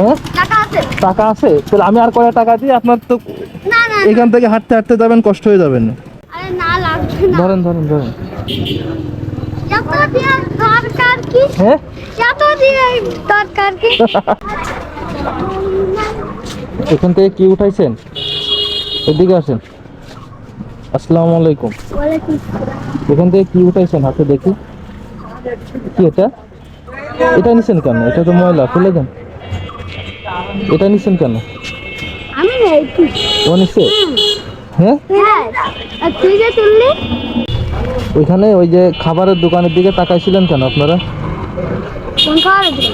হ্যাঁ? টাকা আছে। তাহলে আমি আর কয় টাকা দিই? আপনার তো। এখান থেকে হাঁটতে হাঁটতে যাবেন কষ্ট হয়ে যাবেন। ধরেন ধরেন ধরেন। হ্যাঁ? এখান থেকে কি উঠাইছেন? এদিকে আসেন। আসসালামু আলাইকুম। এখান থেকে কি উঠাইছেন? হাতে দেখি। কি এটা? এটা নিছেন কেন? এটা তো ময়লা খুলে দেন। এটা নিছেন কেন? আমি নেই ও নিচ্ছে হ্যাঁ? হ্যাঁ। আর তুই যে তুললি? ওইখানে ওই যে খাবারের দোকানের দিকে তাকাইছিলেন কেন আপনারা? কোন খাবার দিলি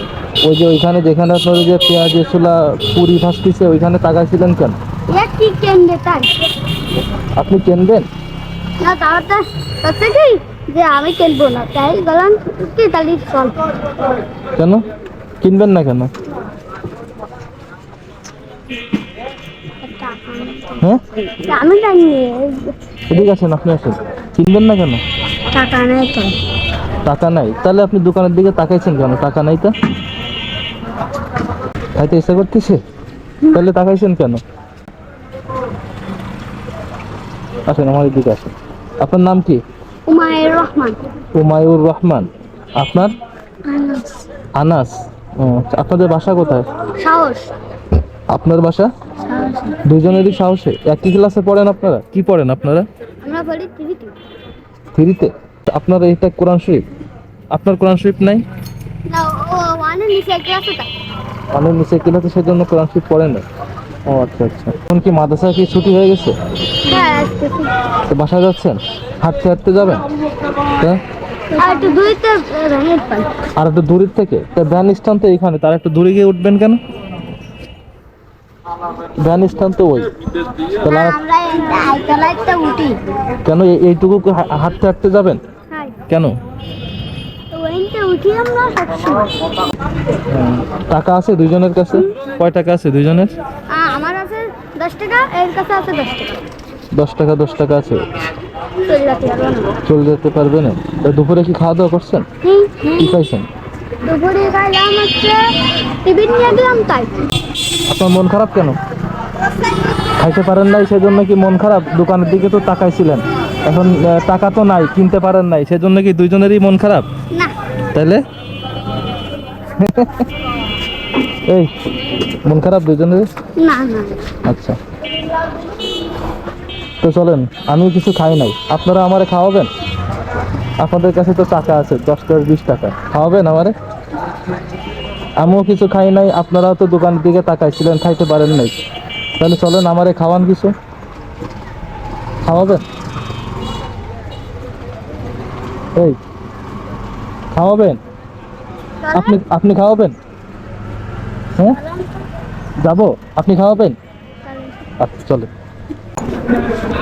ওই যে ওইখানে যেখানে আপনার যে পেঁয়াজ ছোলা পুরি ভাসতিছে ওইখানে তাকাইছিলেন কেন? আপনি কিনবেন? না তাও তো হচ্ছে কি? যে আমি কিনবো না। তাই বললাম কি তাহলে চল। কেন? কিনবেন না কেন? হ্যাঁ? আমি জানি। এদিকে আপনি আসেন। কিনবেন না কেন? টাকা নেই তো। টাকা নাই। তাহলে আপনি দোকানের দিকে তাকাইছেন কেন? টাকা নাই তো? খাইতে ইচ্ছা করতেছে? তাহলে তাকাইছেন কেন? আসেন আমার দিকে আসেন। আপনার নাম কি? উমায়ের রহমান। উমায়ুর রহমান। আপনার? আনাস। আনাস। আপনাদের বাসা কোথায়? সাহস। আপনার বাসা? দুজনেরই সাহসে? একই ক্লাসে পড়েন আপনারা? কি পড়েন আপনারা? আমরা পড়ি টিভিতে থ্রিতে আপনার এটা কোরআন শরীফ? আপনার কোরআন শরীফ নাই? না ও নিচে ক্লাসে তাই। অনেক নিচে ক্লাসে সেজন্য কোরআন শরীফ পড়েন না। ও আচ্ছা আচ্ছা। এখন কি মাদ্রাসা কি ছুটি হয়ে গেছে? হ্যাঁ তো বাসায় যাচ্ছেন? হাঁটতে হাঁটতে যাবেন? হ্যাঁ? আর একটু দূরের থেকে? তা ভ্যান স্ট্যান্ড তো এইখানে তার একটু দূরে গিয়ে উঠবেন কেন? ভ্যান স্ট্যান্ড তো ওই। কেন এই- এইটুকু হাঁটতে হাঁটতে যাবেন? কেন? টাকা আছে দুইজনের কাছে? কয় টাকা আছে দুইজনের? আমার আছে দশ টাকা এর কাছে আছে দশ টাকা। দশ টাকা দশ টাকা আছে। চলে যাতে পারব না। তা দুপুরে কি খাওয়া দাওয়া করছেন। কি খাইছেন? দুপুরে খাইলাম হচ্ছে টিফিন নিয়ে গেলাম তাই। আপনার মন খারাপ কেন? খাইতে পারেন নাই সেজন্য কি মন খারাপ? দোকানের দিকে তো তাকাইছিলেন। এখন টাকা তো নাই কিনতে পারেন নাই সেজন্য কি দুইজনেরই মন খারাপ? তাইলে? এই মন খারাপ দুইজনের? আচ্ছা। তো চলেন আমি কিছু খাই নাই। আপনারা আমারে খাওয়াবেন? আপনাদের কাছে তো টাকা আছে দশ দশ বিশ টাকা। খাওয়াবেন আমারে? আমিও কিছু খাই নাই আপনারাও তো দোকানের দিকে তাকাইছিলেন খাইতে পারেন নাই। তাহলে চলেন আমারে খাওয়ান কিছু। খাওয়াবেন? এই খাওয়াবেন? আপনি আপনি খাওয়াবেন? হ্যাঁ? যাব? আপনি খাওয়াবেন? আচ্ছা চলো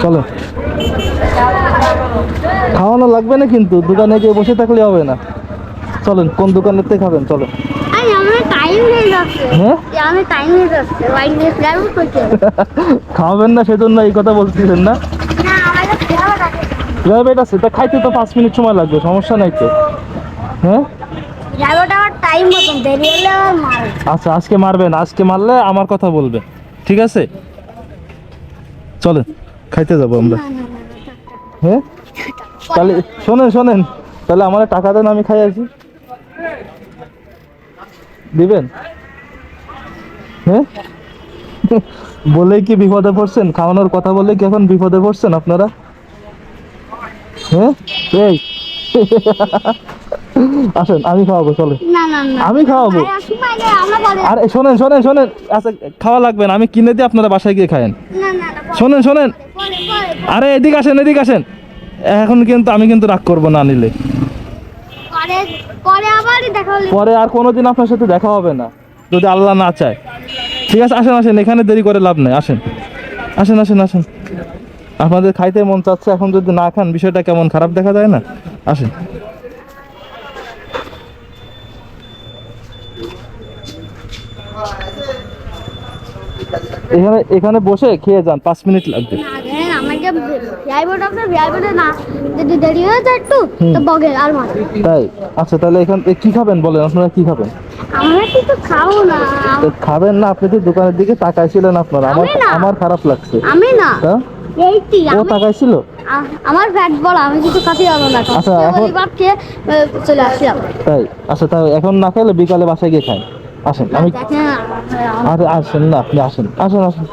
চলো খাওয়ানো লাগবে না কিন্তু দোকানে গিয়ে বসে থাকলে হবে না। চলেন কোন দোকানের থেকে খাবেন? চলো খাওয়াবেন না সেজন্য এই কথা বলতেছেন না খাওয়া আছে তা খাইতে তো পাঁচ মিনিট সময় লাগবে সমস্যা নাই তো হ্যাঁ আচ্ছা আজকে মারবেন আজকে মারলে আমার কথা বলবে ঠিক আছে চলেন খাইতে যাব আমরা হ্যাঁ তাহলে শোনেন শোনেন তাহলে আমার টাকা দেন আমি খাই আসি দিবেন? হ্যাঁ? বলেই কি বিপদে পড়ছেন? খাওয়ানোর কথা বলে কি এখন বিপদে পড়ছেন আপনারা? হ্যাঁ? এই। আসেন আমি খাওয়াবো চলে আমি খাওয়াবো। আরে শোনেন শোনেন শোনেন। আচ্ছা খাওয়া লাগবে না আমি কিনে দিয়ে আপনারা বাসায় গিয়ে খায়েন। শোনেন শোনেন। আরে এদিকে আসেন এদিকে আসেন। এখন কিন্তু আমি কিন্তু রাগ করব না নিলে। পরে পরে আবারই দেখা হলে। পরে আর কোনোদিন আপনার সাথে দেখা হবে না যদি আল্লাহ না চায়। ঠিক আছে আসেন আসেন এখানে দেরি করে লাভ নাই আসেন। আসেন আসেন আসেন। আপনাদের খাইতে মন চাচ্ছে এখন যদি না খান বিষয়টা কেমন খারাপ দেখা যায় না? আসেন। এখানে এখানে বসে খেয়ে যান পাঁচ মিনিট লাগবে। না আপনার যদি দেরি হয়ে যায় একটু তো বগে আর মার। তাই? আচ্ছা তাহলে এখান কি খাবেন বলেন আপনারা কি খাবেন? আমরা খাব না। খাবেন না আপনি তো দোকানের দিকে তাকাইছিলেন আপনার। আমার আমি আমার খারাপ লাগছে। আমি না। তা এইটি ও তাকাইছিল? আমার আমি কিছু খাতে না আচ্ছা, এখন- খেয়ে আহ, চলে আসলাম। তাই। আচ্ছা তাই এখন না খাইলে বিকালে বাসায় গিয়ে খাই আসেন, আমি আর আসেন না, আপনি আসেন। আসেন আসেন।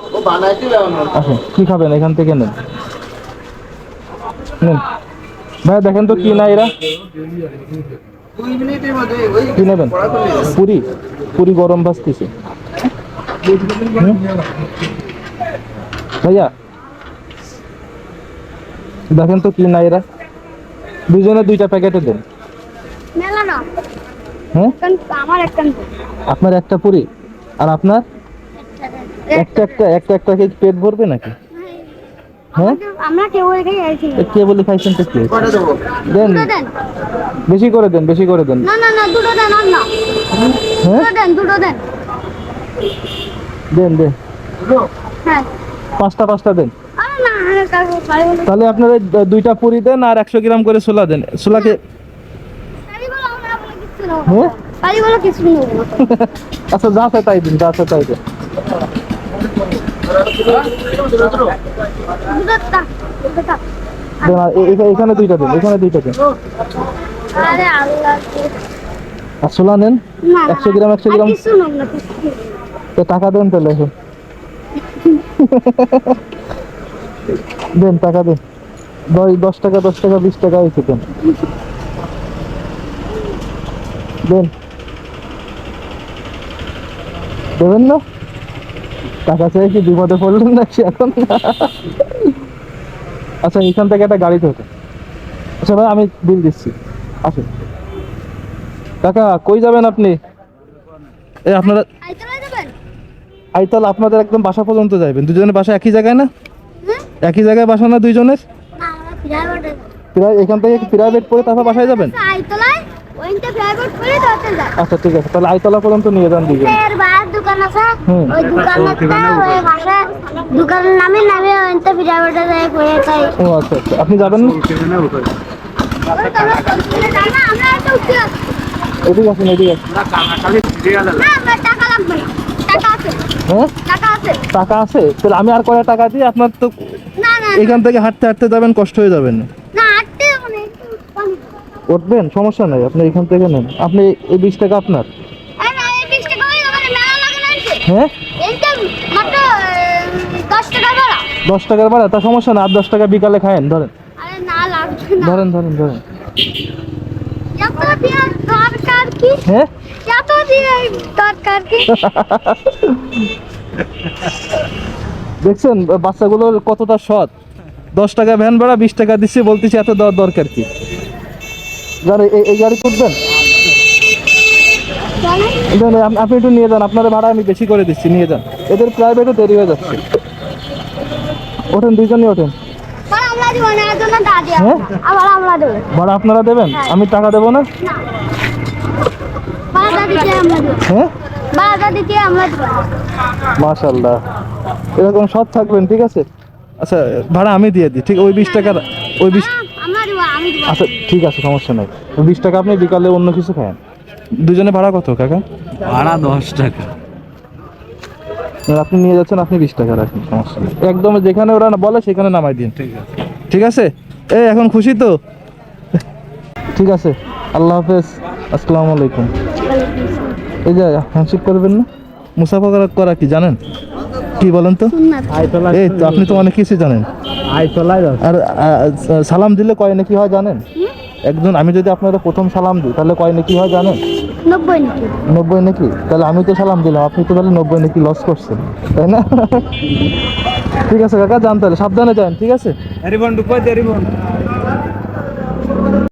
আসেন, কি খাবেন এখান থেকে নেন। নেন। ভাইয়া দেখেন তো কি না এরা। কি নেবেন? পুরি। পুরি গরম ভাজতেছে। ভাইয়া, দেখেন তো কি না এরা। দুজনে দুইটা প্যাকেটে দেন। না হ্যাঁ? আমার একটা আপনার একটা পুরি? আর আপনার? একটা একটা একটা একটা কি পেট ভরবে নাকি? হ্যাঁ? আমরা খাইছেন তো কে দেন। বেশি করে দেন বেশি করে দেন। না না না দুটো দেন আর না। হ্যাঁ? দুটো দেন দুটো দেন। দেন দেন। হ্যাঁ। পাঁচটা পাঁচটা দেন। না আরে কাকু পারি বলো তাহলে আপনার দুইটা পুরি দেন আর একশো গ্রাম করে ছোলা দেন। ছোলাকে পারি বলো আমরা বলে কিছু নেব হ্যাঁ? বলো কিছু নেব আচ্ছা যা আছে তাই দিন যা আছে তাই দিন। এখানে দুইটা দেন এখানে দুইটা দেন। আরে আল্লাহ নেন? একশো গ্রাম একশো গ্রাম। তো টাকা দেন তাহলে এখন দেন টাকা দেন। দশ দশ টাকা দশ টাকা বিশ টাকা হয়েছে দেন। দেন। দেবেন না? টাকা চাই কি বিপদে পড়লেন নাকি এখন? আচ্ছা এখান থেকে একটা গাড়ি ধরতে। আচ্ছা ভাই আমি বিল দিচ্ছি। আসুন। কাকা কই যাবেন আপনি? এই আপনারা আইতাল আপনাদের একদম বাসা পর্যন্ত যাবেন দুজনের বাসা একই জায়গায় না? একই জায়গায় বাসা না দুইজনের? প্রায় এখান থেকে প্রাইভেট করে তারপর বাসায় যাবেন? আচ্ছা ঠিক আছে তাহলে আইতলা পর্যন্ত নিয়ে যান দুজন এর বাইরে দোকান আছে ওই দোকানে ওই ভাষা দোকানের নামে নামে ওইটা প্রাইভেট যায় করে তাই ও আচ্ছা আচ্ছা আপনি যাবেন না। এদিকে আসুন এদিকে টাকা লাগবে না। টাকা আছে। হ্যাঁ? টাকা আছে। টাকা আছে? তাহলে আমি আর কয় টাকা দিই? আপনার তো না না। এখান থেকে হাঁটতে হাঁটতে যাবেন কষ্ট হয়ে যাবেন না আটতে মানে একটু কম। উঠবেন? সমস্যা নাই আপনি এখান থেকে নেন। আপনি এই বিশ টাকা আপনার। হয়ে? দশ টাকার ভাড়া তা সমস্যা না আর দশ টাকা বিকালে খায়েন ধরেন। ধরেন ধরেন ধরেন। হ্যাঁ? দেখছেন বাচ্চাগুলোর কতটা সৎ। দশ টাকা ভ্যান ভাড়া বিশ টাকা দিচ্ছি বলতেছি এত দেওয়ার দরকার কি? গাড়ি এই- এই গাড়ি করবেন আপনি একটু নিয়ে যান আপনার ভাড়া আমি বেশি করে দিচ্ছি নিয়ে যান। এদের প্রাইভেটও দেরি হয়ে যাচ্ছে। ওঠেন দুইজনই ওঠেন। ভাড়া হ্যাঁ? আপনারা দেবেন? আমি টাকা দেবো না? হ্যাঁ? মাশাল্লাহ এরকম সৎ থাকবেন ঠিক আছে? আচ্ছা ভাড়া আমি দিয়ে দিই ঠিক? ওই বিশ টাকা ওই বিশ আচ্ছা ঠিক আছে সমস্যা নাই। ওই বিশ টাকা আপনি বিকালে অন্য কিছু খান। দুজনে ভাড়া কত কাকা? ভাড়া দশ টাকা। আপনি নিয়ে যাচ্ছেন আপনি বিশ টাকা রাখেন সমস্যা নেই। একদম যেখানে ওরা বলে সেখানে নামাই দিন। ঠিক আছে। ঠিক আছে? এ এখন খুশি তো? ঠিক আছে আল্লাহ হাফেজ আসসালামু আলাইকুম। এই যে হ্যান্ডশেক করবেন না? মুসাফা করা কি জানেন? কি বলেন তো? এই তো আপনি তো অনেক কিছু জানেন। আর সালাম দিলে কয় নাকি হয় জানেন? একজন আমি যদি আপনারা প্রথম সালাম দিই তাহলে কয় নাকি হয় জানেন? নব্বই নাকি? নব্বই নাকি? তাহলে আমি তো সালাম দিলাম আপনি তো তাহলে নব্বই নাকি লস করছেন তাই না? ঠিক আছে কাকা যান তাহলে সাবধানে যান ঠিক আছে?